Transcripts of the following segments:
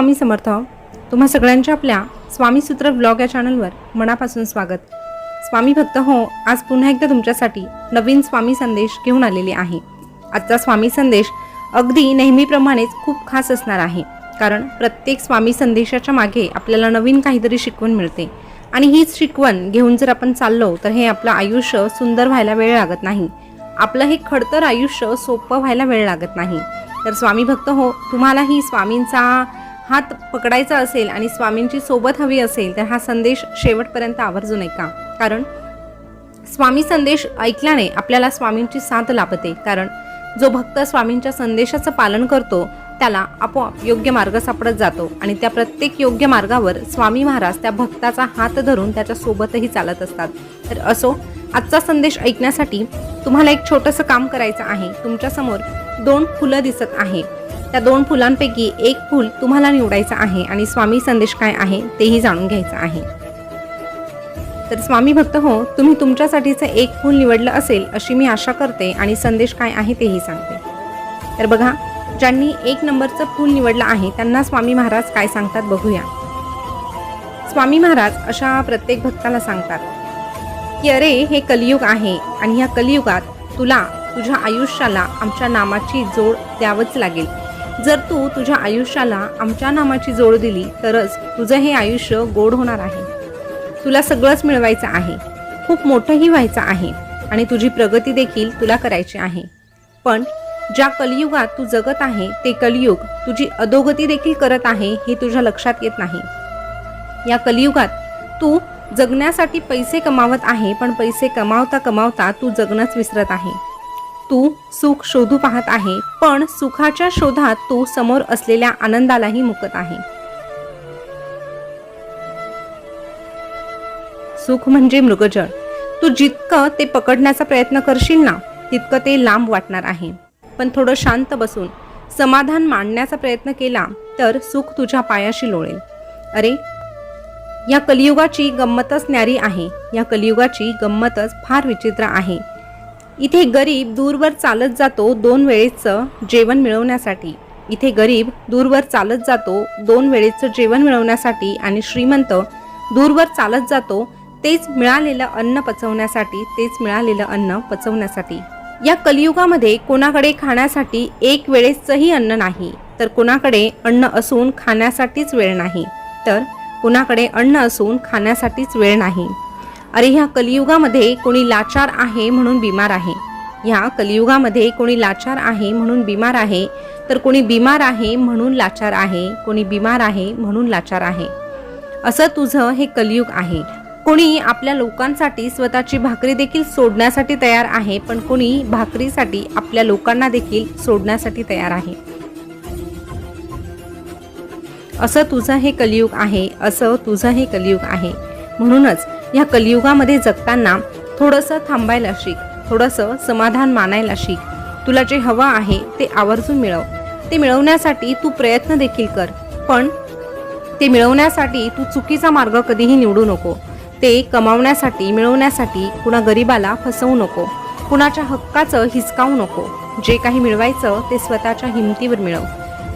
स्वामी समर्थ. तुम्हा सगळ्यांच्या आपल्या स्वामी सूत्र ब्लॉग या चॅनलवर मनापासून स्वागत. स्वामी भक्त हो आज पुन्हा एकदा तुमच्यासाठी नवीन स्वामी संदेश घेऊन आलेले आहे. आजचा स्वामी संदेश अगदी नेहमीप्रमाणेच खूप खास असणार आहे. कारण प्रत्येक स्वामी संदेशाच्या मागे आपल्याला नवीन काहीतरी शिकवण मिळते. आणि हीच शिकवण घेऊन जर आपण चाललो तर हे आपलं आयुष्य सुंदर व्हायला वेळ लागत नाही. आपलं हे खडतर आयुष्य सोपं व्हायला वेळ लागत नाही. तर स्वामी भक्त हो तुम्हालाही स्वामींचा हात पकडायचा असेल आणि स्वामींची सोबत हवी असेल तर हा संदेश शेवटपर्यंत आवर्जून ऐका कारण स्वामी संदेश ऐकल्याने आपल्याला स्वामींची साथ लाभते. कारण जो भक्त स्वामींच्या संदेशाचं पालन करतो त्याला आपोआप योग्य मार्ग सापडत जातो आणि त्या प्रत्येक योग्य मार्गावर स्वामी महाराज त्या भक्ताचा हात धरून त्याच्या सोबतही चालत असतात. तर असो आजचा संदेश ऐकण्यासाठी तुम्हाला एक छोटंसं काम करायचं आहे. तुमच्यासमोर दोन फुलं दिसत आहे. त्या दोन फुलांपैकी एक फूल तुम्हाला निवडायचं आहे आणि स्वामी संदेश काय आहे तेही जाणून घ्यायचं आहे. तर स्वामी भक्त हो तुम्ही तुमच्यासाठीचं एक फूल निवडलं असेल अशी मी आशा करते आणि संदेश काय आहे तेही सांगते. तर बघा ज्यांनी एक नंबरचं फूल निवडलं आहे त्यांना स्वामी महाराज काय सांगतात बघूया. स्वामी महाराज अशा प्रत्येक भक्ताला सांगतात की अरे हे कलियुग आहे आणि ह्या कलियुगात तुला तुझ्या आयुष्याला आमच्या नामाची जोड द्यावंच लागेल. जर तू तुझ्या आयुष्याला आमच्या नामाची जोड दिली तरच तुझं हे आयुष्य गोड होणार आहे. तुला सगळंच मिळवायचं आहे. खूप मोठंही व्हायचं आहे आणि तुझी प्रगती देखील तुला करायची आहे. पण ज्या कलियुगात तू जगत आहे ते कलियुग तुझी अधोगती देखील करत आहे हे तुझ्या लक्षात येत नाही. या कलियुगात तू जगण्यासाठी पैसे कमावत आहे पण पैसे कमावता कमावता तू जगणंच विसरत आहे. तू सुख शोधू पाहत आहे पण सुखाच्या शोधात तू समोर असलेल्या आनंदालाही मुकत आहे. सुख म्हणजे मृगजळ. तू जितकं ते पकडण्याचा प्रयत्न करशील ना तितकं ते लांब वाटणार आहे. पण थोडं शांत बसून समाधान मांडण्याचा प्रयत्न केला तर सुख तुझ्या पायाशी लोळेल. अरे या कलियुगाची गंमतच न्यारी आहे. या कलियुगाची गंमतच फार विचित्र आहे. इथे गरीब दूरवर चालत जातो दोन वेळेचं जेवण मिळवण्यासाठी. इथे गरीब दूरवर चालत जातो दोन वेळेचं जेवण मिळवण्यासाठी आणि श्रीमंत दूरवर चालत जातो तेच मिळालेलं अन्न पचवण्यासाठी तेच मिळालेलं अन्न पचवण्यासाठी. या कलियुगामध्ये कोणाकडे खाण्यासाठी एक वेळेचंही अन्न नाही तर कोणाकडे अन्न असून खाण्यासाठीच वेळ नाही. तर कोणाकडे अन्न असून खाण्यासाठीच वेळ नाही. अरे ह्या कलियुगामध्ये कोणी लाचार आहे म्हणून बिमार आहे. ह्या कलियुगामध्ये कोणी लाचार आहे म्हणून बिमार आहे तर कोणी बिमार आहे म्हणून लाचार आहे कोणी बिमार आहे म्हणून लाचार आहे. असं तुझं हे कलियुग आहे. कोणी आपल्या लोकांसाठी स्वतःची भाकरी देखील सोडण्यासाठी तयार आहे पण कोणी भाकरीसाठी आपल्या लोकांना देखील सोडण्यासाठी तयार आहे. असं तुझं हे कलियुग आहे असं तुझं हे कलियुग आहे. म्हणूनच या कलियुगामध्ये जगताना थोडंसं थांबायला शिक थोडंसं समाधान मानायला शिक. तुला जे हवं आहे ते आवर्जून मिळव. ते मिळवण्यासाठी तू प्रयत्न देखील कर पण ते मिळवण्यासाठी तू चुकीचा मार्ग कधीही निवडू नको. ते कमावण्यासाठी मिळवण्यासाठी कुणा गरिबाला फसवू नको. कुणाच्या हक्काचं हिसकावू नको. जे काही मिळवायचं ते स्वतःच्या हिमतीवर मिळव.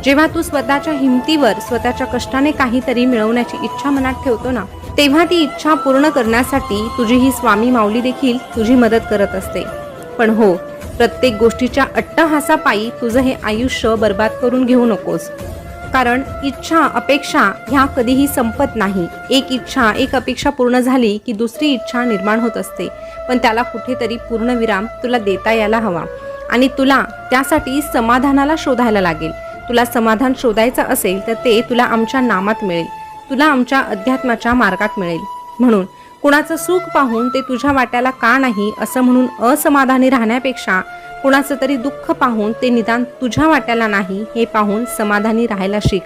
जेव्हा तू स्वतःच्या हिमतीवर स्वतःच्या कष्टाने काहीतरी मिळवण्याची इच्छा मनात ठेवतो ना तेव्हा ती इच्छा पूर्ण करण्यासाठी तुझी ही स्वामी माऊली देखील तुझी मदत करत असते. पण हो प्रत्येक गोष्टीच्या अट्टहासापायी तुझं हे आयुष्य बर्बाद करून घेऊ नकोस. कारण इच्छा अपेक्षा ह्या कधीही संपत नाही. एक इच्छा एक अपेक्षा पूर्ण झाली की दुसरी इच्छा निर्माण होत असते. पण त्याला कुठेतरी पूर्णविराम तुला देता यायला हवा. आणि तुला त्यासाठी समाधानाला शोधायला लागेल. तुला समाधान शोधायचं असेल तर ते तुला आमच्या नामात मिळेल. तुला आमच्या अध्यात्माच्या मार्गात मिळेल. म्हणून कुणाचं सुख पाहून ते तुझ्या वाट्याला का नाही असं म्हणून असमाधानी राहण्यापेक्षा कुणाचं तरी दुःख पाहून ते निदान तुझ्या वाट्याला नाही हे पाहून समाधानी राहायला शिक.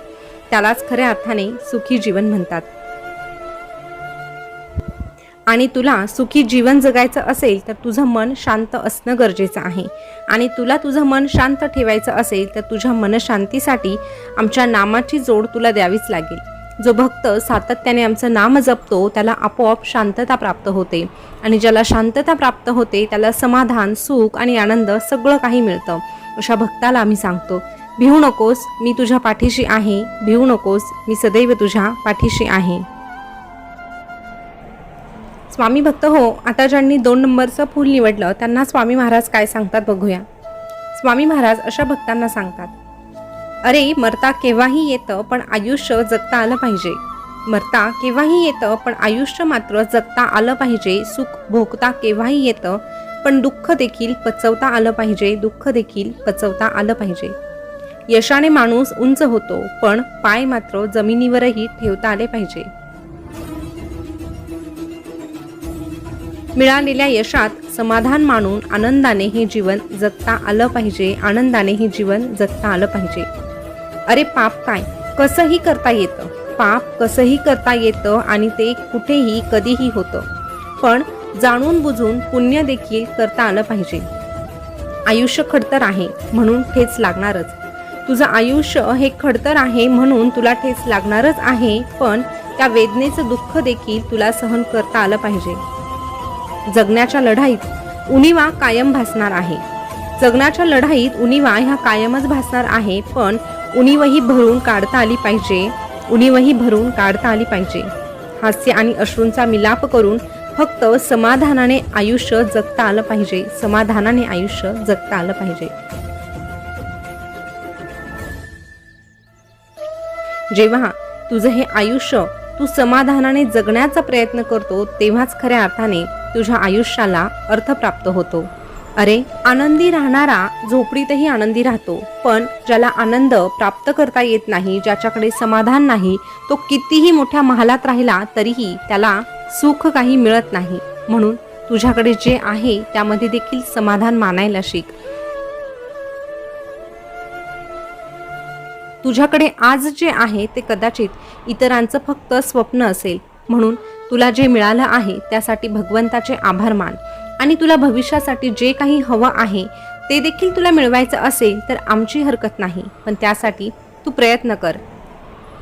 त्यालाच खऱ्या अर्थाने सुखी जीवन म्हणतात. आणि तुला सुखी जीवन जगायचं असेल तर तुझं मन शांत असणं गरजेचं आहे. आणि तुला तुझं मन शांत ठेवायचं असेल तर तुझ्या मनशांतीसाठी आमच्या नामाची जोड तुला द्यावीच लागेल. जो भक्त सातत्याने आमचं नाम जपतो त्याला आपोआप शांतता प्राप्त होते. आणि ज्याला शांतता प्राप्त होते त्याला समाधान सुख आणि आनंद सगळं काही मिळतं. अशा भक्ताला आम्ही सांगतो भिवू नकोस मी तुझ्या पाठीशी आहे. भिवू नकोस मी सदैव तुझ्या पाठीशी आहे. स्वामी भक्त हो आता ज्यांनी दोन नंबरचं फूल निवडलं त्यांना स्वामी महाराज काय सांगतात बघूया. स्वामी महाराज अशा भक्तांना सांगतात अरे मरता केव्हाही येतं पण आयुष्य जगता आलं पाहिजे. मरता केव्हाही येतं पण आयुष्य मात्र जगता आलं पाहिजे. सुख भोगता केव्हाही येतं पण दुःख देखील पचवता आलं पाहिजे. दुःख देखील पचवता आलं पाहिजे. यशाने माणूस उंच होतो पण पाय मात्र जमिनीवरही ठेवता आले पाहिजे. मिळालेल्या यशात समाधान मानून आनंदाने हे जीवन जगता आलं पाहिजे. आनंदाने हे जीवन जगता आलं पाहिजे. अरे पाप काय? कसंही करता येतं. पाप कसंही करता येतं आणि ते कुठेही कधीही होतं. पण जाणून बुजून पुण्य देखील करता आलं पाहिजे. आयुष्य खडतर आहे म्हणून ठेच लागणारच. तुझं आयुष्य हे खडतर आहे म्हणून तुला ठेच लागणारच आहे पण त्या वेदनेचं दुःख देखील तुला सहन करता आलं पाहिजे. जगण्याच्या लढाईत उणिवा कायम भासणार आहे. जगण्याच्या लढाईत उणिवा ह्या कायमच भासणार आहे पण उणीवही भरून काढता आली पाहिजे. उणीवही भरून काढता आली पाहिजे. हास्य आणि अश्रूंचा मिलाप करून फक्त समाधानाने आयुष्य जगता आलं पाहिजे. समाधानाने आयुष्य जगता आलं पाहिजे. जेव्हा तुझं हे आयुष्य तू समाधानाने जगण्याचा प्रयत्न करतो तेव्हाच खऱ्या अर्थाने तुझ्या आयुष्याला अर्थ प्राप्त होतो. अरे आनंदी राहणारा झोपडीतही आनंदी राहतो. पण ज्याला आनंद प्राप्त करता येत नाही ज्याच्याकडे समाधान नाही तो कितीही मोठ्या महालात राहिला तरीही त्याला सुख काही मिळत नाही. म्हणून तुझ्याकडे जे आहे त्यामध्ये देखील समाधान मानायला शिक. तुझ्याकडे आज जे आहे ते कदाचित इतरांचं फक्त स्वप्न असेल. म्हणून तुला जे मिळालं आहे त्यासाठी भगवंताचे आभार मान. आणि तुला भविष्यासाठी जे काही हवं आहे ते देखील तुला मिळवायचं असेल तर आमची हरकत नाही. पण त्यासाठी तू प्रयत्न कर.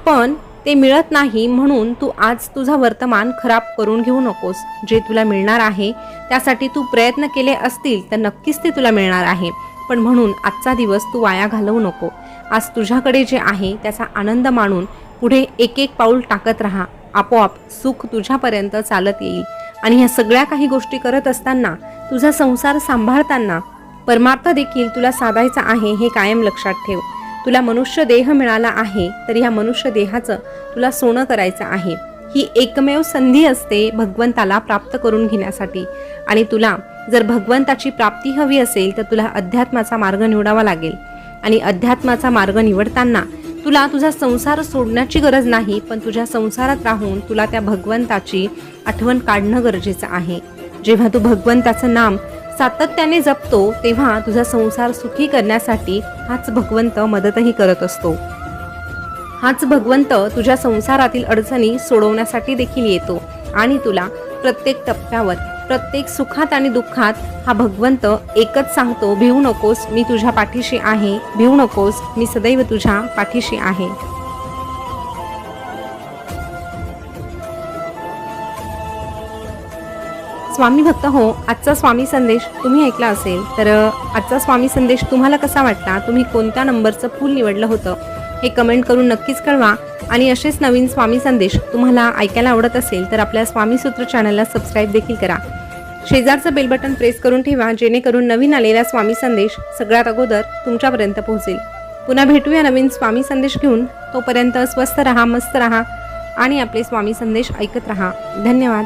पण ते मिळत नाही म्हणून तू आज तुझा वर्तमान खराब करून घेऊ नकोस. जे तुला मिळणार आहे त्यासाठी तू प्रयत्न केले असतील तर नक्कीच ते तुला मिळणार आहे. पण म्हणून आजचा दिवस तू वाया घालवू नको. आज तुझ्याकडे जे आहे त्याचा आनंद मानून पुढे एक एक पाऊल टाकत राहा. आपोआप सुख तुझ्यापर्यंत चालत येईल. आणि ह्या सगळ्या काही गोष्टी करत असताना तुझा संसार सांभाळताना परमार्थ देखील तुला साधायचा आहे हे कायम लक्षात ठेव. तुला मनुष्य देह मिळाला आहे तर ह्या मनुष्य देहाचं तुला सोनं करायचं आहे. ही एकमेव संधी असते भगवंताला प्राप्त करून घेण्यासाठी. आणि तुला जर भगवंताची प्राप्ती हवी असेल तर तुला अध्यात्माचा मार्ग निवडावा लागेल. आणि अध्यात्माचा मार्ग निवडताना तुला तुझा संसार सोडण्याची गरज नाही पण तुझ्या संसारात राहून तुला त्या भगवंताची आठवण काढणं गरजेचं आहे. जेव्हा तू भगवंताचं नाम सातत्याने जपतो तेव्हा तुझा संसार सुखी करण्यासाठी हाच भगवंत मदतही करत असतो. हाच भगवंत तुझ्या संसारातील अडचणी सोडवण्यासाठी देखील येतो आणि तुला प्रत्येक टप्प्यावर प्रत्येक सुखात आणि दुःखात हा भगवंत एकच सांगतो भिवू नकोस मी तुझ्या पाठीशी आहे. भिवू नकोस मी सदैव तुझ्या पाठीशी आहे. स्वामी भक्त हो आजचा स्वामी संदेश तुम्ही ऐकला असेल तर आजचा स्वामी संदेश तुम्हाला कसा वाटला? तुम्ही कोणत्या नंबरचं फूल निवडलं होतं? हे कमेंट करून नक्कीच कळवा. आणि असेच नवीन स्वामी संदेश तुम्हाला ऐकायला आवडत असेल तर आपल्या स्वामी सूत्र चॅनलला सबस्क्राईब देखील करा. शेजारचं बेल बटन प्रेस करून ठेवा जेणेकरून नवीन आलेला स्वामी संदेश सगळ्यात अगोदर तुमच्यापर्यंत पोहोचेल. पुन्हा भेटूया नवीन स्वामी संदेश घेऊन. तोपर्यंत स्वस्थ रहा मस्त रहा आणि आपले स्वामी संदेश ऐकत रहा. धन्यवाद.